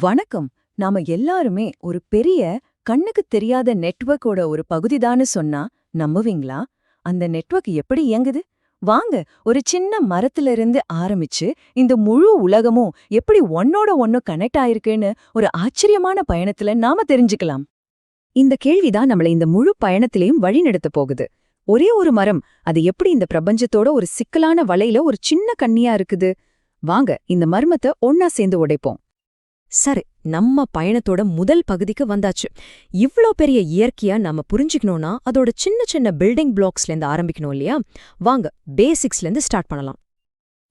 வணக்கம். நாம எல்லாருமே ஒரு பெரிய கண்ணுக்கு தெரியாத நெட்வொர்க்கோட ஒரு பகுதிதான்னு சொன்னா நம்புவீங்களா? அந்த நெட்வொர்க் எப்படி இயங்குது? வாங்க ஒரு சின்ன மரத்துல இருந்து ஆரம்பிச்சு இந்த முழு உலகமும் எப்படி ஒன்னோட ஒன்னு கனெக்ட் ஆயிருக்குன்னு ஒரு ஆச்சரியமான பயணத்துல நாம தெரிஞ்சுக்கலாம். இந்த கேள்விதான் நம்மள இந்த முழு பயணத்திலையும் வழிநடத்த போகுது. ஒரே ஒரு மரம் அது எப்படி இந்த பிரபஞ்சத்தோட ஒரு சிக்கலான வலையில ஒரு சின்ன கண்ணியா இருக்குது? வாங்க இந்த மர்மத்தை ஒன்னா சேர்ந்து உடைப்போம். சரி நம்ம பயணத்தோட முதல் பகுதிக்கு வந்தாச்சு. இவ்ளோ பெரிய இயற்கையா நாம புரிஞ்சுக்கணும்னா அதோட சின்ன சின்ன பில்டிங் பிளாக்ஸ்ல இருந்து ஆரம்பிக்கணும் இல்லையா? வாங்க பேசிக்ஸ்ல இருந்து ஸ்டார்ட் பண்ணலாம்.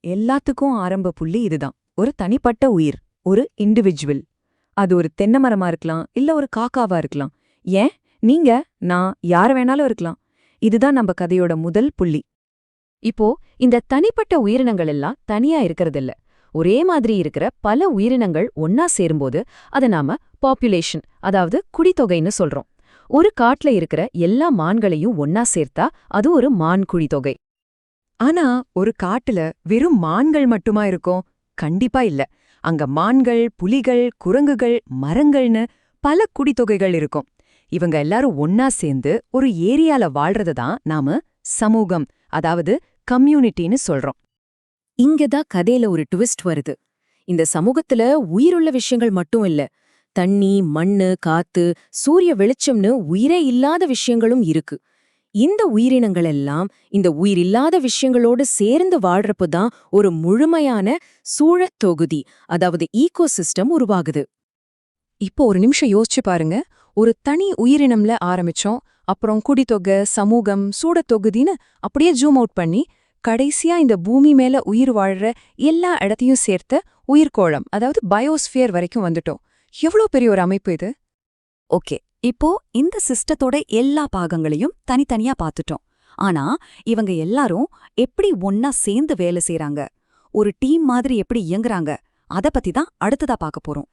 எல்லாத்துக்கும் ஆரம்ப புள்ளி இதுதான். ஒரு தனிப்பட்ட உயிர் ஒரு இண்டிவிஜுவல் அது ஒரு தென்னை மரமா இருக்கலாம் இல்ல ஒரு காக்காவா இருக்கலாம். ஏன்? நீங்க நான் யார வேணாலும் இருக்கலாம். இதுதான் நம்ம கதையோட முதல் புள்ளி. இப்போ இந்த தனிப்பட்ட உயிரினங்கள் எல்லாம் தனியா இருக்கறதில்ல. ஒரே மாதிரி இருக்கிற பல உயிரினங்கள் ஒன்னா சேரும்போது அத நாம பாப்புலேஷன் அதாவது குடித்தொகைன்னு சொல்றோம். ஒரு காட்டுல இருக்கிற எல்லா மான்களையும் ஒன்னா சேர்த்தா அது ஒரு மான் குழித்தொகை ஆனா ஒரு காட்டுல வெறும் மான்கள் மட்டுமா இருக்கும்? கண்டிப்பா இல்ல. அங்க மான்கள் புலிகள் குரங்குகள் மரங்கள்னு பல குடித்தொகைகள் இருக்கும். இவங்க எல்லாரும் ஒன்னா சேர்ந்து ஒரு ஏரியால வாழ்றத தான் நாம சமூகம் அதாவது கம்யூனிட்டின்னு சொல்றோம். இங்கதான் கதையில ஒரு ட்விஸ்ட் வருது. இந்த சமூகத்துல உயிருள்ள விஷயங்கள் மட்டும் இல்ல தண்ணி மண்ணு காத்து சூரிய வெளிச்சம்னு உயிரே இல்லாத விஷயங்களும் இருக்கு. இந்த உயிரினங்கள் எல்லாம் இந்த உயிரில்லாத விஷயங்களோடு சேர்ந்து வாழ்றப்போ தான் ஒரு முழுமையான சூழத் தொகுதி அதாவது ஈகோசிஸ்டம் உருவாகுது. இப்போ ஒரு நிமிஷம் யோசிச்சு பாருங்க. ஒரு தனி உயிரினம்ல ஆரம்பிச்சோம் அப்புறம் குடித்தொகை சமூகம் சூடத்தொகுதின்னு அப்படியே ஜூம் அவுட் பண்ணி கடைசியா இந்த பூமி மேல உயிர் வாழ்ற எல்லா இடத்தையும் சேர்த்த உயிர்கோளம் அதாவது பயோஸ்பியர் வரைக்கும் வந்துட்டோம். எவ்வளோ பெரிய ஒரு அமைப்பு இது? ஓகே இப்போ இந்த சிஸ்டத்தோட எல்லா பாகங்களையும் தனித்தனியா பார்த்துட்டோம் ஆனா இவங்க எல்லாரும் எப்படி ஒன்னா சேர்ந்து வேலை செய்யறாங்க ஒரு டீம் மாதிரி எப்படி இயங்குறாங்க? அத பத்தி தான் அடுத்ததா பார்க்க போறோம்.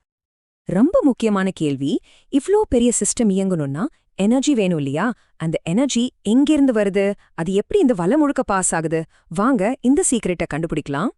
ரொம்ப முக்கியமான கேள்வி இவ்ளோ பெரிய சிஸ்டம் இயங்கணும்னா எனர்ஜி வேணும் இல்லையா? அந்த எனர்ஜி எங்கிருந்து வருது? அது எப்படி இந்த வலை முழுக்க பாஸ் ஆகுது? வாங்க இந்த சீக்கிரட்டை கண்டுபிடிக்கலாம்.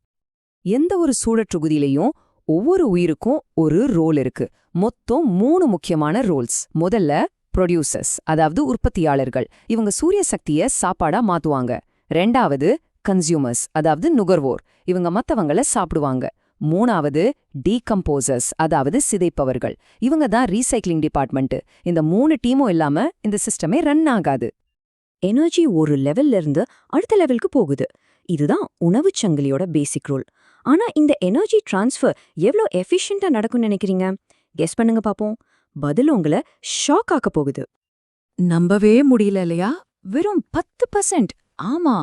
எந்த ஒரு சூழற்றுகுதியிலையும் ஒவ்வொரு உயிருக்கும் ஒரு ரோல் இருக்கு. மொத்தம் மூணு முக்கியமான ரோல்ஸ் முதல்ல ப்ரொடியூசர்ஸ் அதாவது உற்பத்தியாளர்கள். இவங்க சூரிய சக்திய சாப்பாடா மாத்துவாங்க. ரெண்டாவது கன்சியூமர்ஸ் அதாவது நுகர்வோர். இவங்க மத்தவங்கள சாப்பிடுவாங்க. மூணாவது டீகம்போசர்ஸ் அதாவது சிதைப்பவர்கள். இவங்க தான் ரீசைக்ளிங் டிபார்ட்மெண்ட் இந்த மூணு டீமும் இல்லாம இந்த சிஸ்டமே ரன் ஆகாது. எனர்ஜி ஒரு லெவல்ல இருந்து அடுத்த லெவலுக்கு போகுது. இதுதான் உணவுச் சங்கிலியோட பேசிக் ரூல் ஆனா இந்த எனர்ஜி டிரான்ஸ்ஃபர் எவ்வளோ எஃபிஷியண்டா நடக்கும்னு நினைக்கிறீங்க? கெஸ் பண்ணுங்க பாப்போம். பதில் உங்களை ஷாக் ஆக்க போகுது. நம்பவே முடியல இல்லையா? வெறும் பத்து பர்சன்ட் ஆமா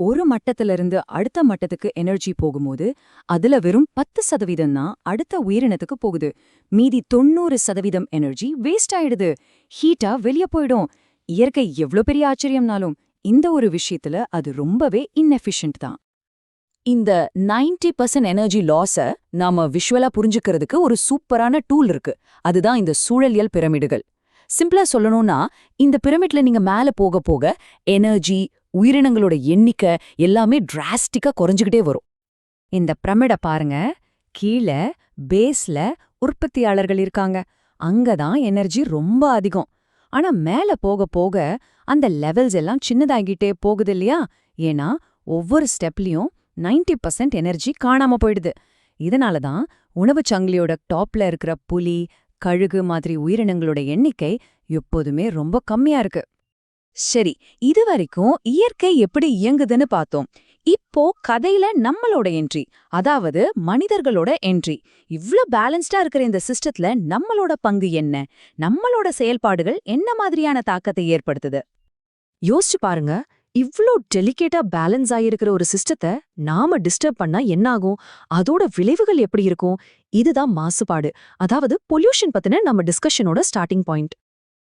ஒரு மட்டத்துல இருந்து அடுத்த மட்டத்துக்கு எனர்ஜி போகும்போது அதுல வெறும் பத்து சதவீதம் தான் அடுத்த உயிரினத்துக்கு போகுது. மீதி தொண்ணூறு சதவீதம் எனர்ஜி வேஸ்ட் ஆயிடுது. ஹீட்டா வெளிய போயிடும். இயற்கை எவ்ளோ பெரிய ஆச்சரியம்னாலும் இந்த ஒரு விஷயத்துல அது ரொம்பவே இன்எஃபிஷியன்ட் தான். இந்த 90% பர்சன்ட் எனர்ஜி லாஸ நாம விஷுவலா புரிஞ்சுக்கிறதுக்கு ஒரு சூப்பரான டூல் இருக்கு. அதுதான் இந்த சூழலியல் பிரமிடுகள். சிம்பிளா சொல்லணும்னா இந்த பிரமிட்ல நீங்க மேல போக போக எனர்ஜி உயிரினங்களோட எண்ணிக்கை எல்லாமே டிராஸ்டிக்கா குறைஞ்சுக்கிட்டே வரும். இந்த பிரமிட பாருங்க. கீழே பேஸ்ல உற்பத்தியாளர்கள் இருக்காங்க. அங்கதான் எனர்ஜி ரொம்ப அதிகம். ஆனா மேல போக போக அந்த லெவல்ஸ் எல்லாம் சின்னதாகிட்டே போகுது இல்லையா? ஏன்னா ஒவ்வொரு ஸ்டெப்லயும் 90% பர்சன்ட் எனர்ஜி காணாம போயிடுது. இதனால தான் உணவுச் சங்கிலியோட டாப்ல இருக்கிற புலி கழுகு மாதிரி உயிரினங்களோட எண்ணிக்கை எப்போதுமே ரொம்ப கம்மியா இருக்கு. சரி இதுவரைக்கும் இயற்கை எப்படி இயங்குதுன்னு பார்த்தோம். இப்போ கதையில நம்மளோட என்ட்ரி அதாவது மனிதர்களோட என்ட்ரி இவ்ளோ பேலன்ஸ்டா இருக்கிற இந்த சிஸ்டத்துல நம்மளோட பங்கு என்ன? நம்மளோட செயல்பாடுகள் என்ன மாதிரியான தாக்கத்தை ஏற்படுத்துது? யோசிச்சு பாருங்க இவ்ளோ டெலிகேட்டா பேலன்ஸ் ஆகியிருக்கிற ஒரு சிஸ்டத்தை நாம டிஸ்டர்ப் பண்ணா என்னாகும் அதோட விளைவுகள் எப்படி இருக்கும்? இதுதான் மாசுபாடு. அதாவது பொல்யூஷன் பத்தின நம்ம டிஸ்கஷனோட ஸ்டார்டிங் பாயிண்ட்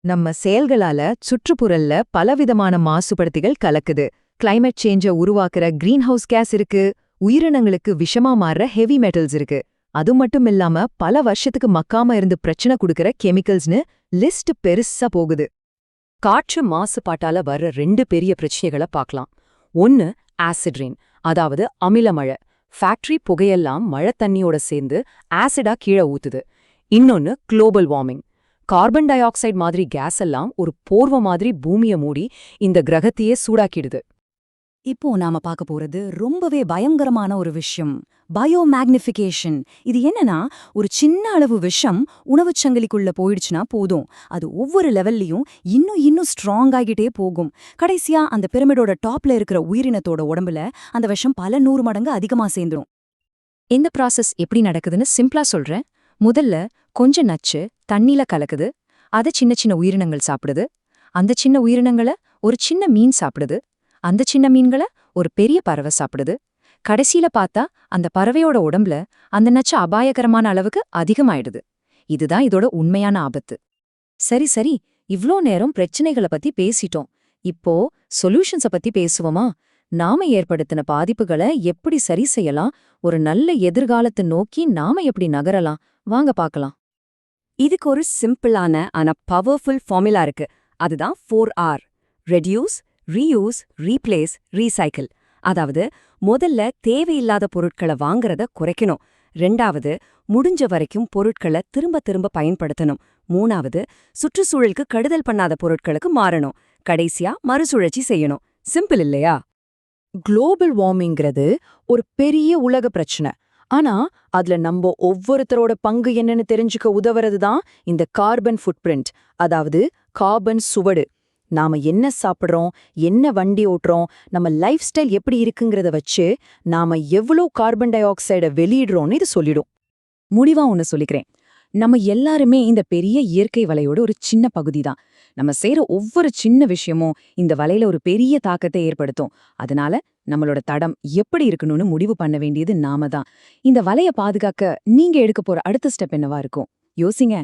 நம்ம செயல்களால சுற்றுப்புறல்ல பலவிதமான மாசுபடுத்திகள் கலக்குது. கிளைமேட் சேஞ்ச உருவாக்குற கிரீன்ஹவுஸ் கேஸ் இருக்கு. உயிரினங்களுக்கு விஷமா மாறுற ஹெவி மெட்டல்ஸ் இருக்கு. அது மட்டும் இல்லாம பல வருஷத்துக்கு மக்காம இருந்து பிரச்சனை கொடுக்கற கெமிக்கல்ஸ்னு லிஸ்ட் பெருசா போகுது. காற்று மாசுபாட்டால வர்ற ரெண்டு பெரிய பிரச்சனைகளை பார்க்கலாம் ஒன்னு ஆசிட் அதாவது அமில மழை ஃபேக்டரி புகையெல்லாம் மழை தண்ணியோட சேர்ந்து ஆசிடா கீழே ஊத்துது. இன்னொன்னு global warming carbon dioxide மாதிரி கேஸ் எல்லாம் ஒரு போர்வ மாதிரி பூமிய மூடி இந்த கிரகத்தையே சூடாக்கிடுது. இப்போ நாம பார்க்க போறது ரொம்பவே பயங்கரமான ஒரு விஷயம். பயோமேக்னிஃபிகேஷன். இது என்னன்னா ஒரு சின்ன அளவு விஷம் உணவுச் சங்கிலிக்குள்ள போயிடுச்சுன்னா போதும். அது ஒவ்வொரு லெவல்லையும் இன்னும் இன்னும் ஸ்ட்ராங் ஆகிட்டே போகும். கடைசியா அந்த பிரமிடோட டாப்ல இருக்கிற உயிரினத்தோட உடம்புல அந்த விஷம் பல நூறு மடங்கு அதிகமா சேர்ந்துடும் இந்த ப்ராசஸ் எப்படி நடக்குதுன்னு சிம்பிளா சொல்றேன். முதல்ல கொஞ்சம் நச்சு தண்ணில கலக்குது அத சின்ன சின்ன உயிரினங்கள் சாப்பிடுது. அந்த சின்ன உயிரினங்கள ஒரு சின்ன மீன் சாப்பிடுது. அந்த சின்ன மீன்கள ஒரு பெரிய பறவை சாப்பிடுது. கடைசியில பார்த்தா அந்த பறவையோட உடம்புல அந்த நச்சு அபாயகரமான அளவுக்கு அதிகமாயிடுது. இதுதான் இதோட உண்மையான ஆபத்து. சரி சரி இவ்ளோ நேரம் பிரச்சனைகளை பத்தி பேசிட்டோம். இப்போ சொல்யூஷன்ஸை பத்தி பேசுவோமா? நாம ஏற்படுத்தின பாதிப்புகளை எப்படி சரி செய்யலாம்? ஒரு நல்ல எதிர்காலத்தை நோக்கி நாம எப்படி நகரலாம்? வாங்க பார்க்கலாம் இதுக்கு ஒரு சிம்பிளான ஆனா பவர்ஃபுல் ஃபார்முலா இருக்கு. அதுதான் four R reduce reuse replace recycle அதாவது முதல்ல தேவையில்லாத பொருட்களை வாங்குறத குறைக்கணும். ரெண்டாவது முடிஞ்ச வரைக்கும் பொருட்களை திரும்ப திரும்ப பயன்படுத்தணும். மூணாவது சுற்றுச்சூழலுக்கு கெடுதல் பண்ணாத பொருட்களுக்கு மாறணும். கடைசியா மறுசுழற்சி செய்யணும். சிம்பிள் இல்லையா? குளோபல் வார்மிங்கிறது ஒரு பெரிய உலக பிரச்சனை. ஆனா அதுல நம்ம ஒவ்வொருத்தரோட பங்கு என்னன்னு தெரிஞ்சுக்க உதவுறது தான் இந்த கார்பன் ஃபுட்பிரிண்ட் அதாவது கார்பன் சுவடு. நாம என்ன சாப்பிடுறோம் என்ன வண்டி ஓட்டுறோம் நம்ம லைஃப் ஸ்டைல் எப்படி இருக்குங்கிறத வச்சு நாம எவ்வளோ கார்பன் டை ஆக்சைடை வெளியிடுறோம்னு இது சொல்லிடும். முடிவா ஒன்று சொல்லிக்கிறேன். நம்ம எல்லாருமே இந்த பெரிய இயற்கை வலையோட ஒரு சின்ன பகுதி தான் நம்ம செய்யற ஒவ்வொரு சின்ன விஷயமும் இந்த வலையில ஒரு பெரிய தாக்கத்தை ஏற்படுத்தும். அதனால நம்மளோட தடம் எப்படி இருக்கணும்னு முடிவு பண்ண வேண்டியது நாம தான். இந்த வலைய பாதுகாக்க நீங்க எடுக்க போற அடுத்த ஸ்டெப் என்னவா இருக்கும்? யோசிங்க.